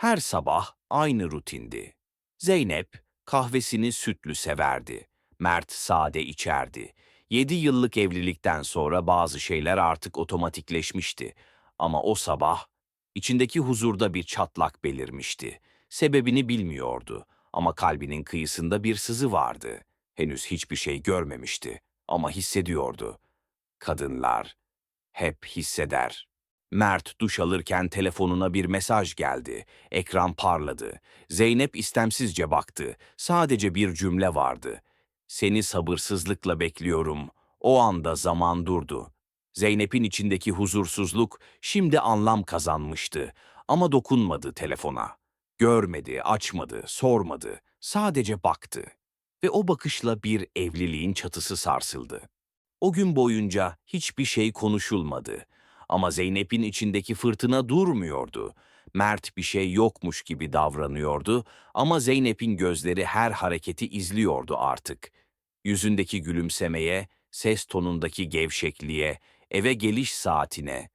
Her sabah aynı rutindi. Zeynep kahvesini sütlü severdi. Mert sade içerdi. Yedi yıllık evlilikten sonra bazı şeyler artık otomatikleşmişti. Ama o sabah içindeki huzurda bir çatlak belirmişti. Sebebini bilmiyordu ama kalbinin kıyısında bir sızı vardı. Henüz hiçbir şey görmemişti ama hissediyordu. Kadınlar hep hisseder. Mert duş alırken telefonuna bir mesaj geldi. Ekran parladı. Zeynep istemsizce baktı. Sadece bir cümle vardı. Seni sabırsızlıkla bekliyorum. O anda zaman durdu. Zeynep'in içindeki huzursuzluk şimdi anlam kazanmıştı ama dokunmadı telefona. Görmedi, açmadı, sormadı. Sadece baktı. Ve o bakışla bir evliliğin çatısı sarsıldı. O gün boyunca hiçbir şey konuşulmadı. Ama Zeynep'in içindeki fırtına durmuyordu. Mert bir şey yokmuş gibi davranıyordu ama Zeynep'in gözleri her hareketi izliyordu artık. Yüzündeki gülümsemeye, ses tonundaki gevşekliğe, eve geliş saatine.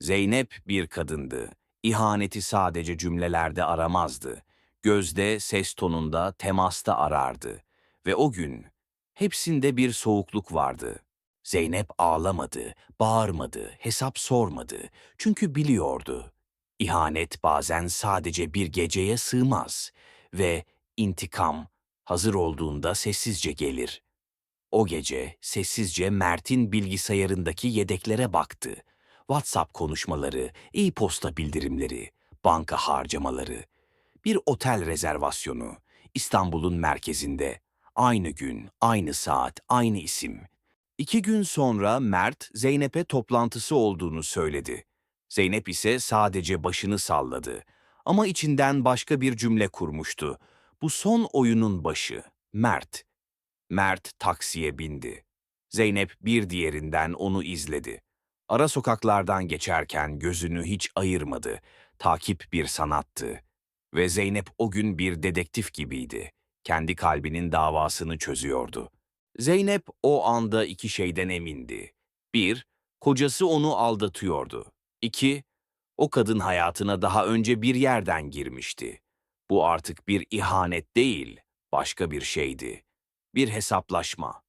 Zeynep bir kadındı. İhaneti sadece cümlelerde aramazdı. Gözde, ses tonunda, temasta arardı. Ve o gün hepsinde bir soğukluk vardı. Zeynep ağlamadı, bağırmadı, hesap sormadı. Çünkü biliyordu. İhanet bazen sadece bir geceye sığmaz ve intikam hazır olduğunda sessizce gelir. O gece sessizce Mert'in bilgisayarındaki yedeklere baktı. WhatsApp konuşmaları, e-posta bildirimleri, banka harcamaları, bir otel rezervasyonu, İstanbul'un merkezinde, aynı gün, aynı saat, aynı isim. İki gün sonra Mert, Zeynep'e toplantısı olduğunu söyledi. Zeynep ise sadece başını salladı. Ama içinden başka bir cümle kurmuştu. Bu son oyunun başı, Mert. Mert taksiye bindi. Zeynep bir diğerinden onu izledi. Ara sokaklardan geçerken gözünü hiç ayırmadı. Takip bir sanattı. Ve Zeynep o gün bir dedektif gibiydi. Kendi kalbinin davasını çözüyordu. Zeynep o anda iki şeyden emindi. Bir, kocası onu aldatıyordu. İki, o kadın hayatına daha önce bir yerden girmişti. Bu artık bir ihanet değil, başka bir şeydi. Bir hesaplaşma.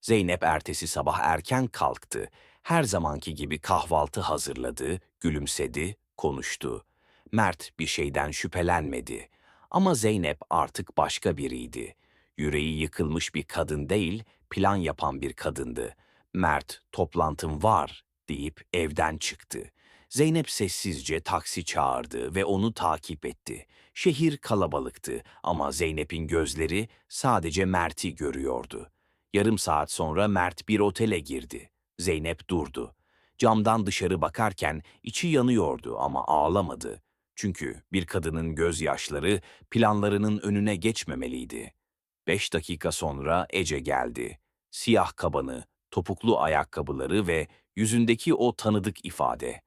Zeynep ertesi sabah erken kalktı. Her zamanki gibi kahvaltı hazırladı, gülümsedi, konuştu. Mert bir şeyden şüphelenmedi. Ama Zeynep artık başka biriydi. Yüreği yıkılmış bir kadın değil, plan yapan bir kadındı. Mert, toplantım var deyip evden çıktı. Zeynep sessizce taksi çağırdı ve onu takip etti. Şehir kalabalıktı ama Zeynep'in gözleri sadece Mert'i görüyordu. Yarım saat sonra Mert bir otele girdi. Zeynep durdu. Camdan dışarı bakarken içi yanıyordu ama ağlamadı. Çünkü bir kadının gözyaşları planlarının önüne geçmemeliydi. Beş dakika sonra Ece geldi. Siyah kabanı, topuklu ayakkabıları ve yüzündeki o tanıdık ifade.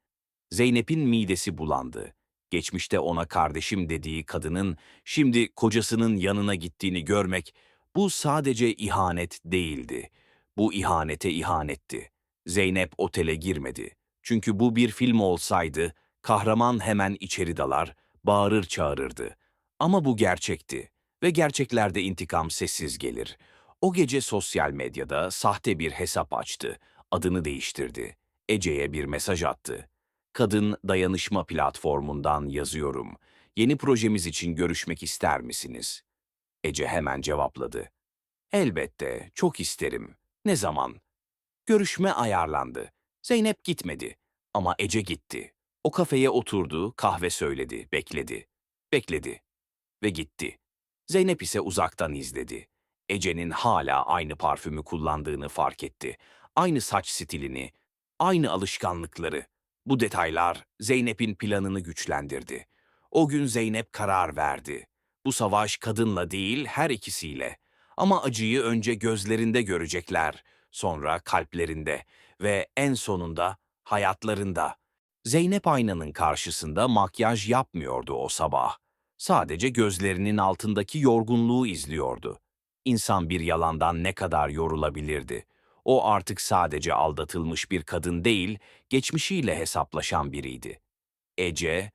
Zeynep'in midesi bulandı. Geçmişte ona kardeşim dediği kadının şimdi kocasının yanına gittiğini görmek bu sadece ihanet değildi. Bu ihanete ihanetti. Zeynep otele girmedi. Çünkü bu bir film olsaydı kahraman hemen içeri dalar, bağırır çağırırdı. Ama bu gerçekti ve gerçeklerde intikam sessiz gelir. O gece sosyal medyada sahte bir hesap açtı, adını değiştirdi. Ece'ye bir mesaj attı. Kadın Dayanışma platformundan yazıyorum. Yeni projemiz için görüşmek ister misiniz? Ece hemen cevapladı. Elbette, çok isterim. Ne zaman? Görüşme ayarlandı. Zeynep gitmedi ama Ece gitti. O kafeye oturdu, kahve söyledi, bekledi. Bekledi ve gitti. Zeynep ise uzaktan izledi. Ece'nin hala aynı parfümü kullandığını fark etti. Aynı saç stilini, aynı alışkanlıkları. Bu detaylar Zeynep'in planını güçlendirdi. O gün Zeynep karar verdi. Bu savaş kadınla değil her ikisiyle. Ama acıyı önce gözlerinde görecekler, sonra kalplerinde ve en sonunda hayatlarında. Zeynep aynanın karşısında makyaj yapmıyordu o sabah. Sadece gözlerinin altındaki yorgunluğu izliyordu. İnsan bir yalandan ne kadar yorulabilirdi? O artık sadece aldatılmış bir kadın değil, geçmişiyle hesaplaşan biriydi. Ece,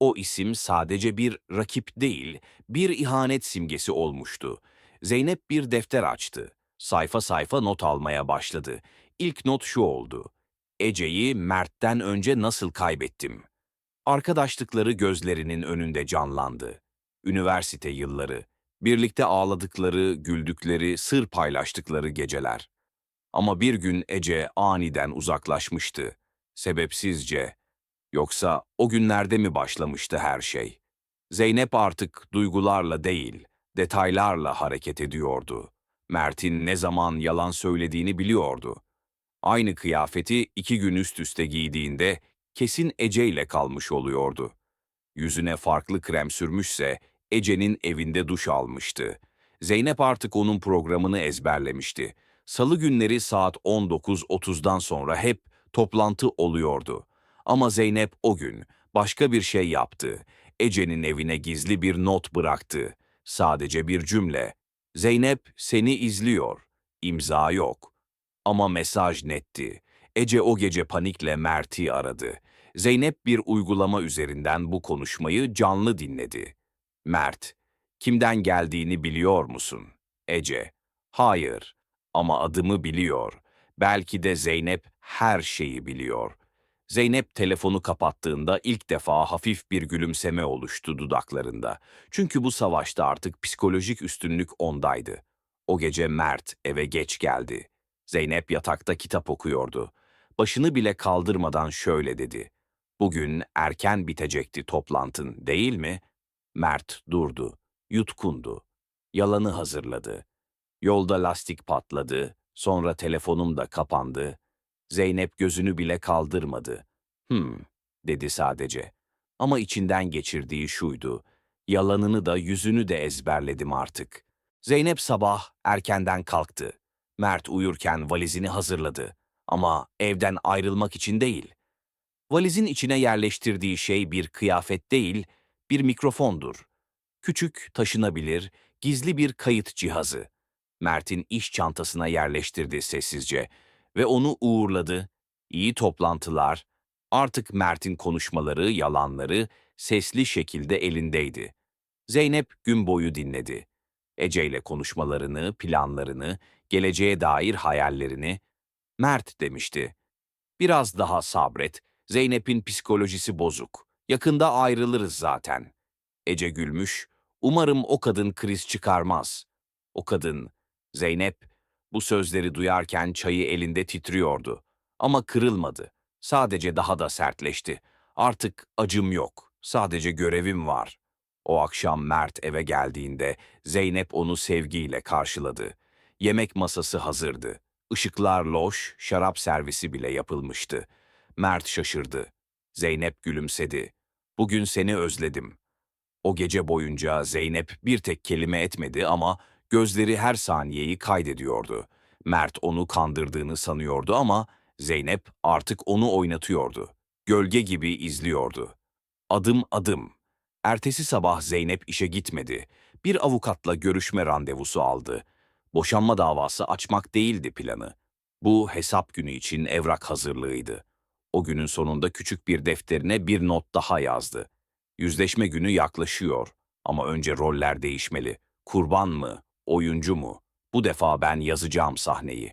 o isim sadece bir rakip değil, bir ihanet simgesi olmuştu. Zeynep bir defter açtı. Sayfa sayfa not almaya başladı. İlk not şu oldu. Ece'yi Mert'ten önce nasıl kaybettim? Arkadaşlıkları gözlerinin önünde canlandı. Üniversite yılları, birlikte ağladıkları, güldükleri, sır paylaştıkları geceler. Ama bir gün Ece aniden uzaklaşmıştı. Sebepsizce. Yoksa o günlerde mi başlamıştı her şey? Zeynep artık duygularla değil, detaylarla hareket ediyordu. Mert'in ne zaman yalan söylediğini biliyordu. Aynı kıyafeti iki gün üst üste giydiğinde kesin Ece ile kalmış oluyordu. Yüzüne farklı krem sürmüşse Ece'nin evinde duş almıştı. Zeynep artık onun programını ezberlemişti. Salı günleri saat 19.30'dan sonra hep toplantı oluyordu. Ama Zeynep o gün başka bir şey yaptı. Ece'nin evine gizli bir not bıraktı. Sadece bir cümle. Zeynep seni izliyor. İmza yok. Ama mesaj netti. Ece o gece panikle Mert'i aradı. Zeynep bir uygulama üzerinden bu konuşmayı canlı dinledi. Mert, kimden geldiğini biliyor musun? Ece, hayır ama adımı biliyor. Belki de Zeynep her şeyi biliyor. Zeynep telefonu kapattığında ilk defa hafif bir gülümseme oluştu dudaklarında. Çünkü bu savaşta artık psikolojik üstünlük ondaydı. O gece Mert eve geç geldi. Zeynep yatakta kitap okuyordu. Başını bile kaldırmadan şöyle dedi. Bugün erken bitecekti toplantın, değil mi? Mert durdu, yutkundu. Yalanı hazırladı. Yolda lastik patladı, sonra telefonum da kapandı. Zeynep gözünü bile kaldırmadı. Hmm, dedi sadece. Ama içinden geçirdiği şuydu. Yalanını da yüzünü de ezberledim artık. Zeynep sabah erkenden kalktı. Mert uyurken valizini hazırladı. Ama evden ayrılmak için değil. Valizin içine yerleştirdiği şey bir kıyafet değil, bir mikrofondur. Küçük, taşınabilir, gizli bir kayıt cihazı. Mert'in iş çantasına yerleştirdi sessizce ve onu uğurladı. İyi toplantılar. Artık Mert'in konuşmaları, yalanları sesli şekilde elindeydi. Zeynep gün boyu dinledi. Ece ile konuşmalarını, planlarını, geleceğe dair hayallerini. Mert demişti. Biraz daha sabret. Zeynep'in psikolojisi bozuk. Yakında ayrılırız zaten. Ece gülmüş. Umarım o kadın kriz çıkarmaz. O kadın, Zeynep, bu sözleri duyarken çayı elinde titriyordu. Ama kırılmadı. Sadece daha da sertleşti. Artık acım yok. Sadece görevim var. O akşam Mert eve geldiğinde Zeynep onu sevgiyle karşıladı. Yemek masası hazırdı. Işıklar loş, şarap servisi bile yapılmıştı. Mert şaşırdı. Zeynep gülümsedi. Bugün seni özledim. O gece boyunca Zeynep bir tek kelime etmedi ama gözleri her saniyeyi kaydediyordu. Mert onu kandırdığını sanıyordu ama Zeynep artık onu oynatıyordu. Gölge gibi izliyordu. Adım adım. Ertesi sabah Zeynep işe gitmedi. Bir avukatla görüşme randevusu aldı. Boşanma davası açmak değildi planı. Bu hesap günü için evrak hazırlığıydı. O günün sonunda küçük bir defterine bir not daha yazdı. Yüzleşme günü yaklaşıyor ama önce roller değişmeli. Kurban mı, oyuncu mu? Bu defa ben yazacağım sahneyi.